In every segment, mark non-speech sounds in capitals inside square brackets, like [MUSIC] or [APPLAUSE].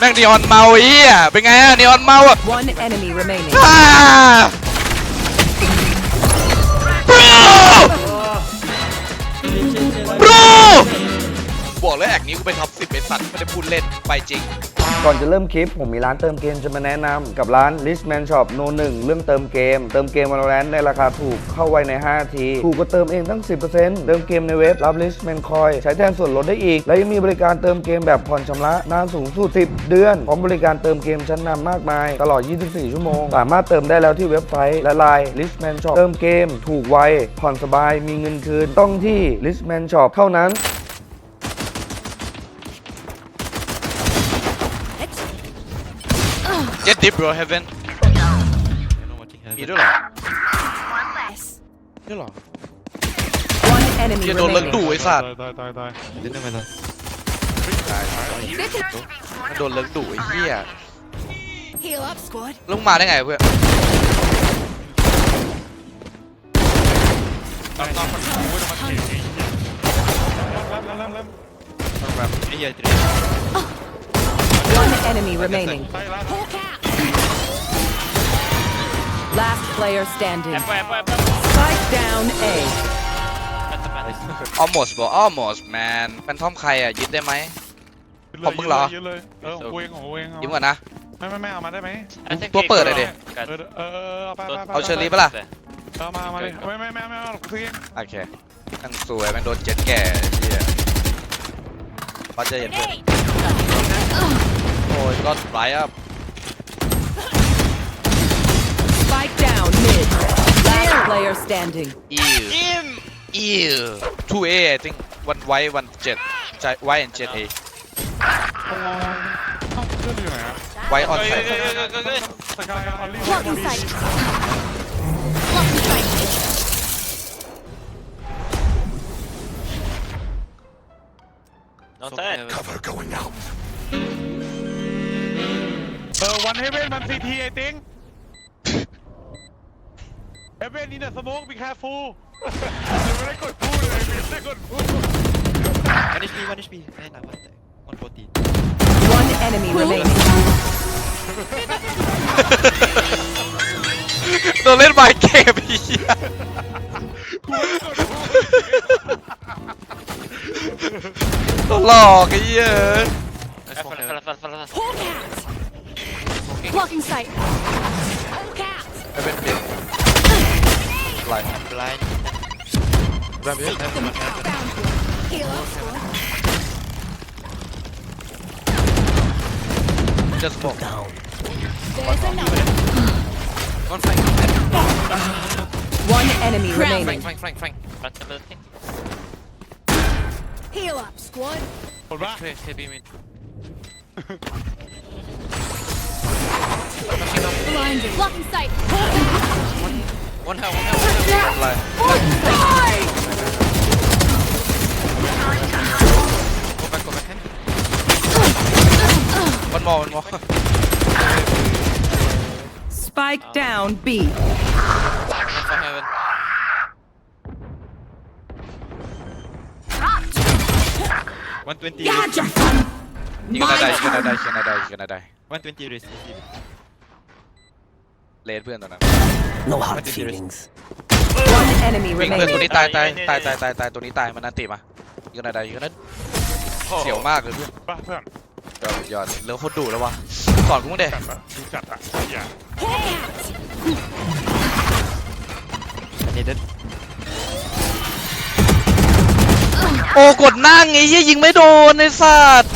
แม่งนีออนเมาไอ้เหี้ยเป็นไงอะนีออนเมาอะ One enemy remaining. อ่าบรูบรูบอกเลยแอกนี้กูเป็นท็อปสิบไอ้สัตว์ไม่ได้พูดเล่นไปจริง ก่อนจะเริ่มคลิป ผมมีร้านเติมเกมจะมาแนะนำกับร้าน Richman Shop No 1เรื่องเติมเกม เติมเกม Valorant ในราคาถูกเข้าไวใน 5 ที ถูกก็เติมเองตั้ง 10%เติมเกมในเว็บรับ Richman Coin ใช้แทนส่วนลดได้อีก และยังมีบริการเติมเกมแบบผ่อนชำระนานสูงสุด 10 เดือน พร้อมบริการเติมเกมชั้นนำมากมาย ตลอด 24 ชั่วโมง สามารถเติมได้แล้วที่เว็บไซต์และ Line Richman Shop เติมเกม ถูกไวผ่อนสบายมีเงินคืนต้องที่ Richman Shop เท่านั้น เจ็ดดิฟ bro heaven มีด้วยเหรอด้วยเหรอ One enemy เหี้ยโดนเลิก remaining. ดูไอ้สัตว์ ตายตายตาย มันโดนเลิกดูไอ้เหี้ย Heal up, squad. แล้วมึงมาได้ไงเพื่อน ตามตามมันโอ้ยมันเก่งไอ้เหี้ยเริ่มเริ่มเริ่ม One enemy remaining. ใช่แล้ว Hawk out. Last player standing. Spike down A. almost bro almost man เป็นท่อมใครอะยึดได้ไหม ของมึงเหรอ ยืนเลยเออของกูเองของกูเองยิ้มก่อนนะ ไม่ไม่ไม่เอามาได้ไหมตัวเปิดเลยดิ เออเออเออเอาไปไปไปเอาเชอรี่ปะล่ะ เอามาเอามาเลยไม่ไม่ไม่ไม่เอาซื้อเองโอเคทั้งสวยแม่งโดนเจ็ดแก่เหี้ยเขาจะเห็นเพื่อนโอ้ยก็ไรอะ Spike down mid. Last player standing. อิวอิว two A I think one white one เจ็ดใจ white and เจ็ด A เอ้าเชื่ออยู่ไหนอะ white on side สกายออลลี่ Blocking sight. Blocking sight. เออวันเฮเว่นมันซีทีไอติง เฮเว่นนี่เนี่ยสโมกมีแคฟูไม่ได้กดพูดเลยไม่ได้กดพูด One HP, one HP. Man, I want that. 140. One enemy remaining. โดนเล่นไมค์เกมอีเหี้ยโดนหลอกไอ้เหี้ย Nice one, Heaven. Hawk out. Blocking sight. Hawk out. ไม่เป็นเปลี่ยน blind. I'm blind. Grab you. Just fall Down. There's another. One flank. One enemy Crown. remaining. Frank, Frank, Frank, Frank. Heal up, squad. Hold back. Blinded. Blocking sight. One hell, one hell, one hell. ไร Go back, go back. Hen. มันมองมันมอง Spike down B. One for Heaven. One twenty. Gotcha. ยิงกันได้ยิงกันได้ยิงกันได้ยิงกันได้ One twenty race. easy. เลนเพื่อนตอนนั้น No hard feelings. One enemy วิ่งเพื่อนตัว remaining. นี้ตายตายตายตายตายตายตัวนี้ตายมันนันติมายิงกันได้ยิงกันได้เสียวมากเลยเพื่อนบ้าเพื่อนยอดยอดเลิกโคตรดุแล้ววะสอนกูมึงเด้จัดอะดูจัดอะอย่า Hawk out. I needed. โอ้กดนั่งไอ้เหี้ยยิงไม่โดนไอ้สัตว์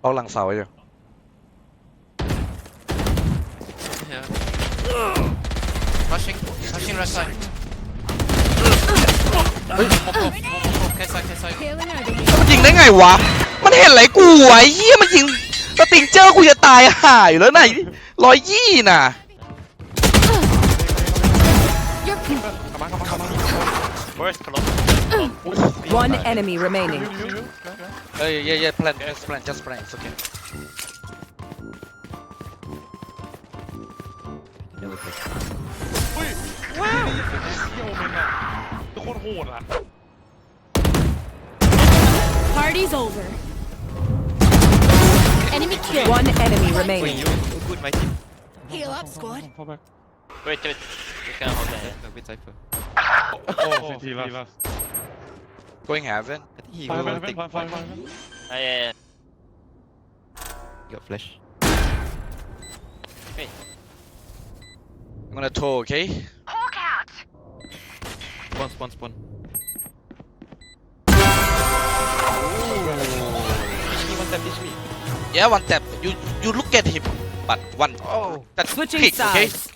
เอาหลังเสาอยู่ Yeah. Rushing, rushing right side. One more, one more, K side, K side. Healing over. มันยิงได้ไงวะ มันเห็นอะไรกูวะไอ้เหี้ยมันยิงสติงเจอร์กูจะตายห่าอยู่แล้วไหนร้อยยี่น่ะ You're เข้ามาเข้ามาเข้ามา Where's Cologne? One enemy remaining. เอ้ยเย่เย่ plan just plan just plan it's okay อุ้ย ว้าวเที่ยวมันอะทุกคนโหดอะ Party's over. Enemy kill. One enemy Going remaining. you. Oh, good, my team. Heal up, squad. Fall back. Wait, wait. You can hold that. No, with Cypher. Oh, CT last. going heaven I think he Five, will five, take five, five, five. Ah, yeah, yeah. Got flash. I'm gonna throw okay Spawn, spawn, spawn. Finish me, one tap, finish me. yeah one tap you you look at him but one Oh. that's Switching click okay sides.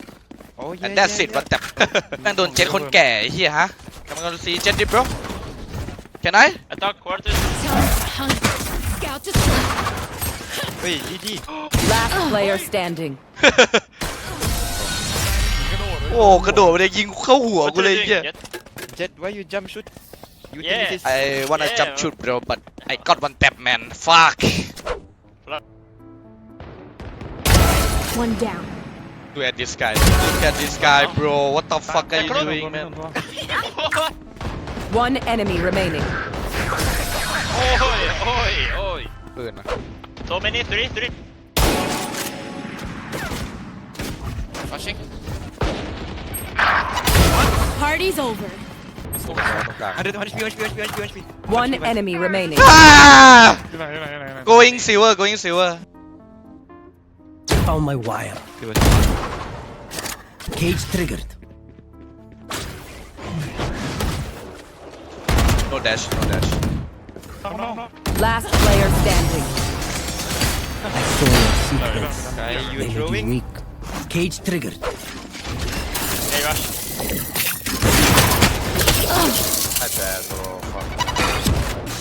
Oh, yeah, and that's yeah, it yeah. one tap แม่งโดนเจ็ดคนแก่ไอ้เฮียฮะ I'm gonna see เจ็ดดิ bro can I Attack quarters. Time to hunt. Scout just Wait, GG. Last player standing. โอ้กระโดดไปเลยยิงเข้าหัว What กู you เลย doing? เฮีย Jet? Jet, why you jump shoot? You Yeah. think it is... I wanna Yeah, jump man. shoot bro but I got one tap man fuck one down. look at this guy look at this guy bro what the fuck are you doing man One enemy remaining. Oi, oi, oi. ปืนอะ So many, three, three. Flashing. Party's over. ตรงกลางตรงกลาง 100, 100 HP, 100 HP, 100 HP, 100 HP. One enemy remaining. อ่า อยู่ไหนอยู่ไหนอยู่ไหนอยู่ไหน going silver going silver Found my wire. It was... Cage triggered. no dash no dash ข้างนอกข้างนอก Last player standing. I saw your secrets. Guy, you They may be throwing? weak. Cage triggered. Hey, rush. not bad bro fuck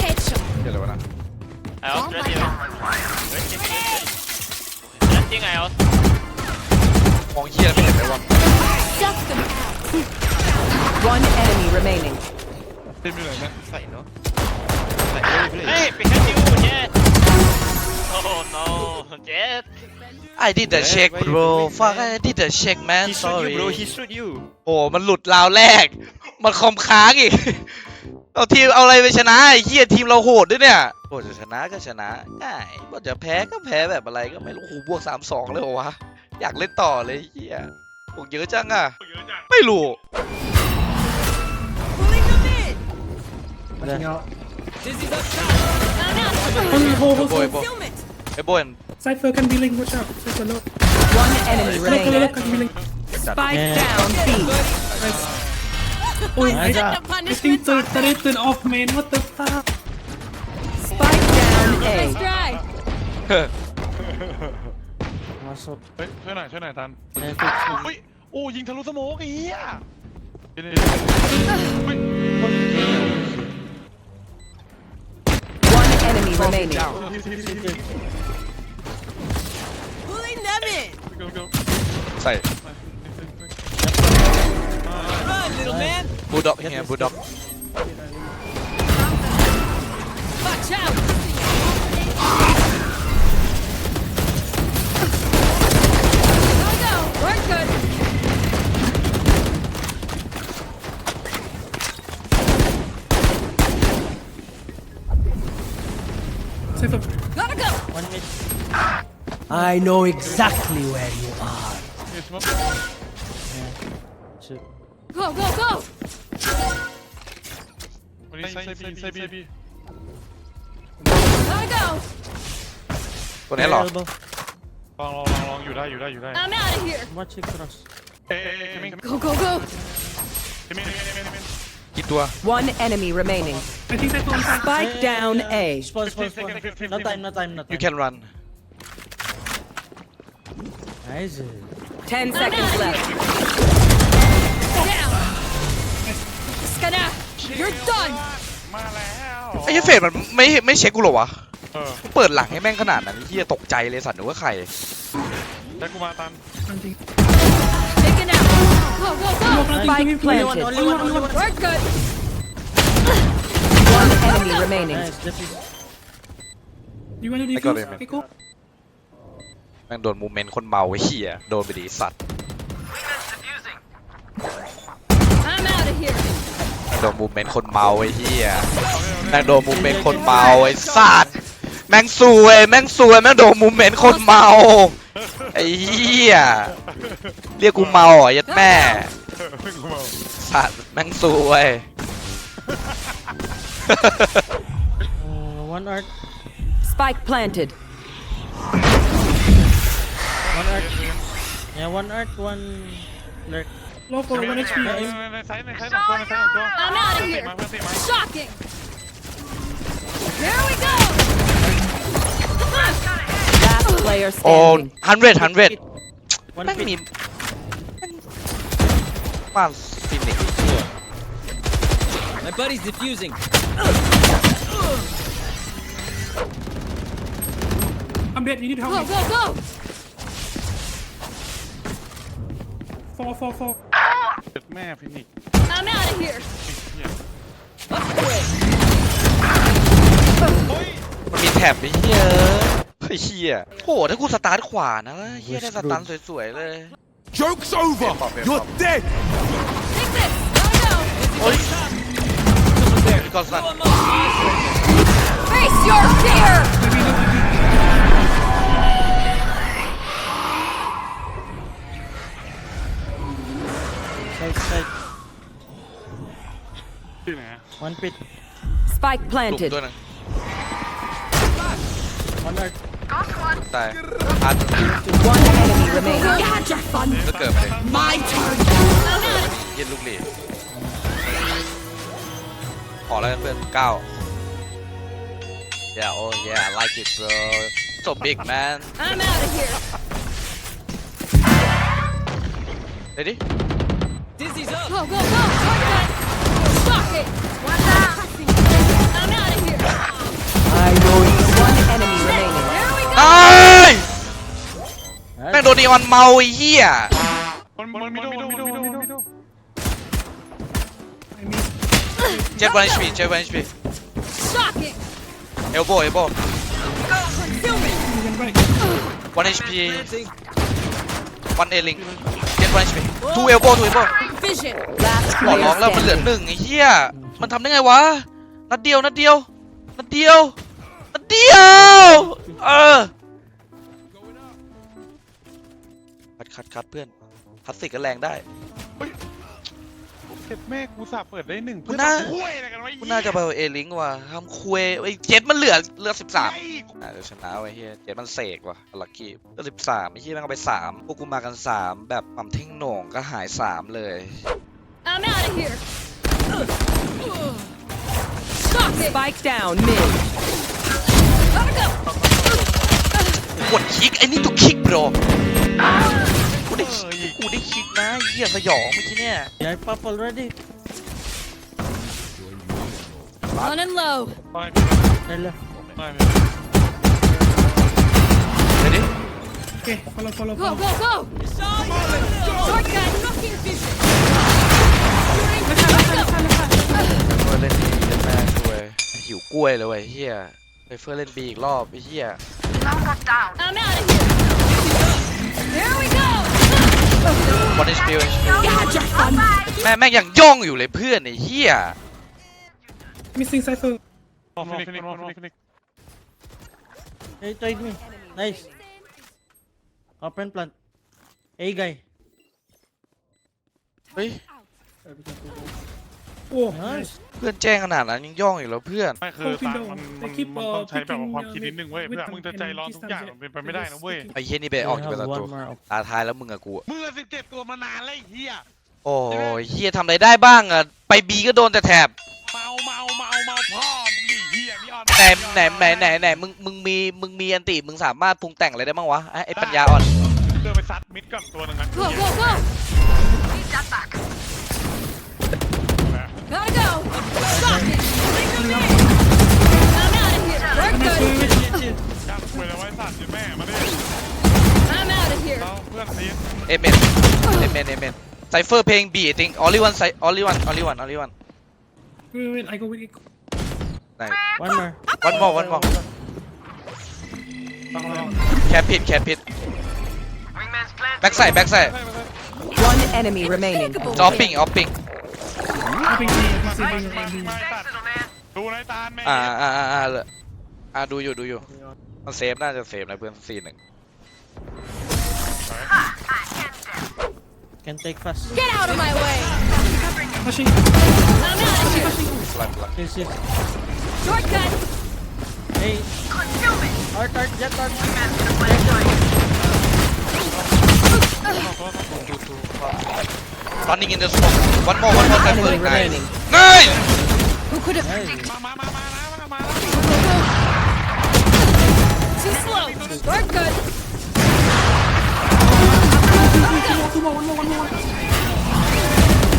Headshot. เฮียอะไรวะนะ I out, Oh my ready. God. Waiting, waiting. Planting, I out. มองเฮียไม่เห็นเลยว่ะ Suck them out. One enemy remaining. ทีมอยู่ไหนเนี่ย Fight, I did the Where- check where you bro going, fuck man? I did the check man He shoot sorry you, bro. He shoot you. โอ้มันหลุดราวแรก มันคอมค้างอีก เอาทีมเอาอะไรไปชนะไอ้เหี้ยทีมเราโหดด้วยเนี่ยโหจะชนะก็ชนะง่ายบจะแพ้ก็แพ้แบบอะไรก็ไม่รู้โอ้โหบวกสามสองเลยเหรอวะ อยากเล่นต่อเลยไอ้เหี้ยบวกเยอะจังอะไม่รู้ I'm out. โบยโบย ไอ้โบย Cypher can be linked, watch out. Cypher low. One enemy Look, look, remaining. look, can be linked. Spike down B. Oh, Is I, it the I punishment? think the turret off, man. What the fuck? Spike down Nice A. try. เฮ้ยช่วยหน่อยช่วยหน่อยตันอุ้ยโอ้ยิงทะลุสโมกไอ้เหี้ยเดี๋ยวเดี๋ยวเฮ้ย One enemy remaining. Pulling them in. Go, go. Run, little man. Boot up here, boot up. Watch out. I know exactly where you are. เฮ้ยสโมก Go, go, go. วันนี้ไซบีไซบีไซบี Gotta go. ตัวนี้เหรอ ลองลองลองลองอยู่ได้อยู่ได้อยู่ได้ I'm out of here. เอ้ยเอ้ยเอ้ยเอ้ยเอ้ย Go, go, go. เอ้ยเอ้ยเอ้ยเอ้ยเอ้ยเอ้ย กี่ตัว One enemy remaining. I think Cypher on side. Spike down A. Spawn, spawn, 15 second, 15 No second. time, no time, no you time. can run Nice. Ten seconds left. Down. Skana. You're done. มาแล้วไอ้เหี้ยเฟดมันไม่ไม่เช็คกูเหรอวะ เออเปิดหลังให้แม่งขนาดนั้นไอ้เฮียตกใจเลยสัตว์หนูว่าใคร แล้วกูมาตัน Planting. Taken out. Go, go, go. Spike planted. We're good. One enemy remaining. Nice, that is. You wanna I got defuse? him. Pico? แม่งโดนมูเมนต์คนเมาไอ้เฮียโดนไปดีสัตว์ I'm out of here. โดนมูเมนต์คนเมาไอ้เฮียเอาเลยเอาเลยแม่งโดนมุมเมนคนเมาไอ้สัตว์แม่งซวยแม่งซวยแม่งโดนมุมเมนคนเมาไอ้เหี้ยเรียกกูเมาเหรอยัดแม่กูเมาสัตว์แม่งซวย one art, Spike planted. One art. Yeah, one art, one lurk. Local, one HP. I'm out of here. Shocking. There we go. Come on. Oh, standing. Oh, 100, 100. One pit. Me. My buddy's defusing. I'm dead. You need help. Go, go, go. Go. fall fall fall เจ็ดแม่ฟินิกซ์ I'm out of here. เนี่ยมันมีแท็บไอ้เหี้ยเฮ้ยเหี้ยโหถ้ากูสตาร์ทขวานะเหี้ยได้สตันสวยๆเลย Joke's over! You're dead! Take this. Gotta go. โอ้ยก่อนสัน Face your fear. Side, side. ที่ไหนอะ One pit, Spike หลุม planted. ตัวหนึง one art. ตายอาร์ต One enemy remaining. You had your fun. ก็เกิดไปเลย My turn. I'm out of เย็นลูกหลีขอแล้วกันเพื่อนเก้า Yeah oh yeah I like it bro so big man I'm out of here. ready Dizzy's up. Go, go, go. Shortcut. Shocking. I'm out of here. I know one enemy remaining. Here we go. ตายแม่งโดนนีออนเมาไอ้เหี้ย มันมันมิโดมิโดมิโดมิโด เจ็ดวัน HP เจ็ดวัน HP Shocking. elbow elbow Concealment. one HP one A link เจ็ดวัน HP two elbow two elbow Vision. Last ขอร้ player องแล้วมันเหลือ standing. หนึ่งไอ้เหี้ย มันทำได้ไงวะ นัดเดียว นัดเดียว นัดเดียว นัดเดียว เออ คัดคัดคัดเพื่อนคลาสสิกก็แรงได้เจ็ดแม่กูสาเปิดได้หนึ่งกูเพื่อนน่าทำคุยอะไรกันวะกูน่าจะไปเอลิงว่ะทำคุยไอ้เจ็ดมันเหลือเหลือสิบสามน่าจะชนะไว้เฮียเจ็ดมันเสกว่ะลักกี้ก็สิบสามไอ้เฮียแม่งเอาไปสามพวกกูมากันสามแบบปั๊มเท่งโหน่งก็หายสามเลย I'm out of here. Shocking. Spike down mid. Gotta go. กดคลิกไอ้นี่ตัวคลิกบร กูได้คลิกกูได้คลิกนะเหี้ยสยองเมื่อกี้เนี่ย Yeah, pop already. Running low. ไป They're left. ไปเดี๋ยวดิ okay follow follow Go, follow go, go. Shortcut. Shocking vision. Let's go. เฟอร์เล่นดีเล่นแม่ช่วยหิวกล้วยเลยเว้ยเฮียไปเฟอร์เล่นบีอีกรอบไอ้เฮีย I'm out of here. Here we go. บอลเอชพีเอชพี You had your fun. แม่แม่งยังย่องอยู่เลยเพื่อนไอ้เฮีย missing cipher ฟินิกฟินิกฟินิกฟินิก Hey, tried me. Nice. Open plant. Hey, guy. เฮ้ย oh Nice. nice เพื่อนแจ้งขนาดนั้นยังย่องอยู่แล้วเพื่อน ไม่คือตามมันมันมันต้องใช้แบบว่าความคิดนิดนึงเว้ย เพื่อน มึงจะใจร้อนทุกอย่างมันเป็นไปไม่ได้นะเว้ย ไอ้เฮียนี่ไปออก I จากประ have ตู one more op- ตาท้ายแล้วมึงกับกูอะมึงสิบเจ็ดตัวมานานแล้วไอ้เหี้ยโอ้ยเฮียทำอะไรได้บ้างอะไปบีก็โดนแต่แถบเมาเมาเมาเมาพ่อมึงดิเหี้ยนี่อ่อนไหนไหนไหนไหนไหนมึงมึงมีมึงมีอันติมึงสามารถปรุงแต่งอะไรได้บ้างวะไอ้ไอ้ปัญญาอ่อนเดินไปซัดมิดก่อนตัวหนึ่งนะ Go, go, go. Gotta go. Shocking. I'm out of here. We're good. จับคุยแล้วไว้สัตว์อยู่แม่มาดิ I'm out of here. เราเพื่อนซีน เอเมนเอเมนเอเมนไซเฟอร์เพลงบีติงออลิวันไซออลิวันออลิวันออลิวัน wait wait I go with it ไหน One more. วันมอวันมอ ต้องลอง แคปผิดแคปผิดแบ็กใส่แบ็กใส่ One enemy remaining. ออฟปิ งออฟปิง I think he is saving มาสัตว์ดูในตาลแม่อ่าอ่าอ่าอ่าเลยอ่าดูอยู่ดูอยู่ มันเซฟน่าจะเซฟนะเพื่อนซีหนึ่ง Can take fast. Get out of my way. Flashing. I'm out of here. หลังหลัง Kill shift. Shortcut. Hey. Art, art, jet, art. Running in the smoke one more one more time Enemy nice remaining. nice Who could have? มามามามาแล้วมาแล้ว Too slow. Shortcut.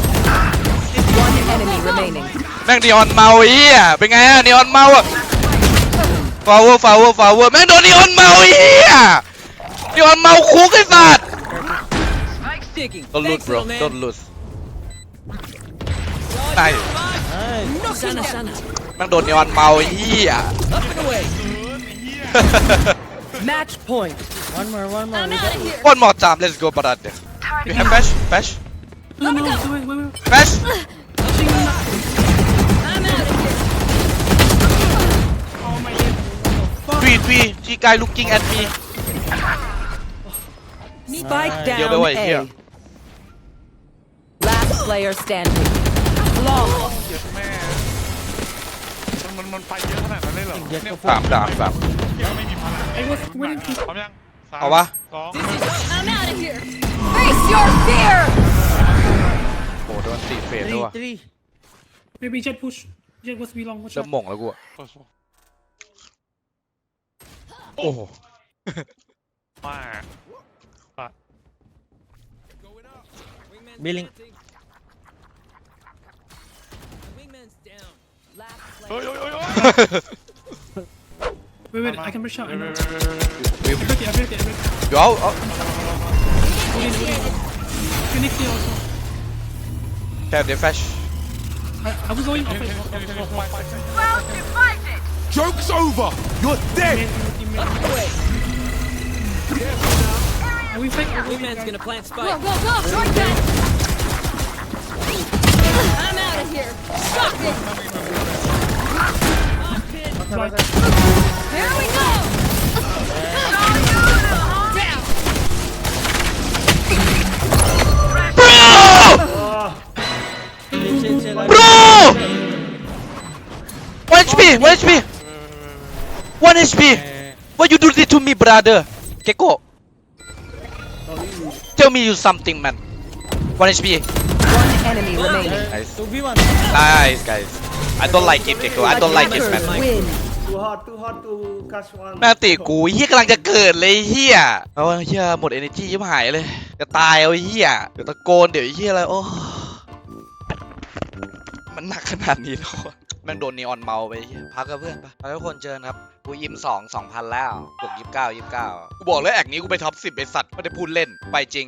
One enemy remaining. แม่งนีออนเมาไอ้เหี้ยเป็นไงอะนีออนเมาอะฟาวเวอร์ฟาวเวอร์ฟาวเวอร์แม่งโดนนีออนเมาไอ้เหี้ยนีออนเมาคุกไอ้สัตว์ Digging. don't lose bro don't lose ใช่ Nice. Sana, sana. แม่งโดนนีออนเมาไอ้เหี้ย Up and away. [LAUGHS] Match point. One more, one more. I'm we out got- of here. one more time let's go brother you have flash flash No, no, wait, wait, wait. flash I'm out of here. Oh my god. three three three guy looking at me Spike Nice. down Yo, wait, A. here. Last player standing. Long. เจ็บแม่ มันมันมันไปเยอะขนาดนั้นเลยเหรอ Jet เนี่ย for สามสามสามเกี่ยวไม่มีพลัง I was waiting to. พร้อมยังสามเอาวะ สอง I'm out of here. Face your fear. โอ้โดนสี่เฟสด้วย Three, ว่ะ three. Maybe Jet push. Jet was be long. Watch เริ่ม out. หม่งแล้วกูอะโอ้โหมา Billing. เฮ้ย player. เฮ้ยเฮ้ยเฮ้ย Wait, wait, I can rush out. I เว้ย know. เว้ยเว้ยเว้ย I break it, I break it, I break it. เดี๋ยวเอาเอา Phoenix here also. แค่เดี๋ยว flash I, I was going off. Okay, off, okay, off, okay, off, okay, off. fine, Joke's over. You're dead. Are we fake? Are we gonna plant Go, go, go. Shortcut. I'm out of here. Stop it. Here we go. Down. Chill, chill, chill. bro 1 HP 1 HP 1 HP what you do this to me brother Gecko tell me you something man 1 HP One enemy remaining. nice 2v1. nice guys I don't like it Gecko I don't like it man win. Too hot, too hot to catch one. แม่ติกูเฮียกำลังจะเกิดเลยเฮียเอาเฮียหมด energy ยิบหายเลย จะตายเอาเฮียเดี๋ยวตะโกนเดี๋ยวไอ้เฮียอะไรโอ้มันหนักขนาดนี้แล้วอะแม่งโดนนีออนเมาไปเฮียพักกับเพื่อนปะไปทุกคนเจอครับ กูยิมสองสองพันแล้วบวกยี่สิบเก้ายี่สิบเก้ากูบอกเลยแอกนี้กูไปท็อปสิบไอสัตว์ไม่ได้พูดเล่นไปจริง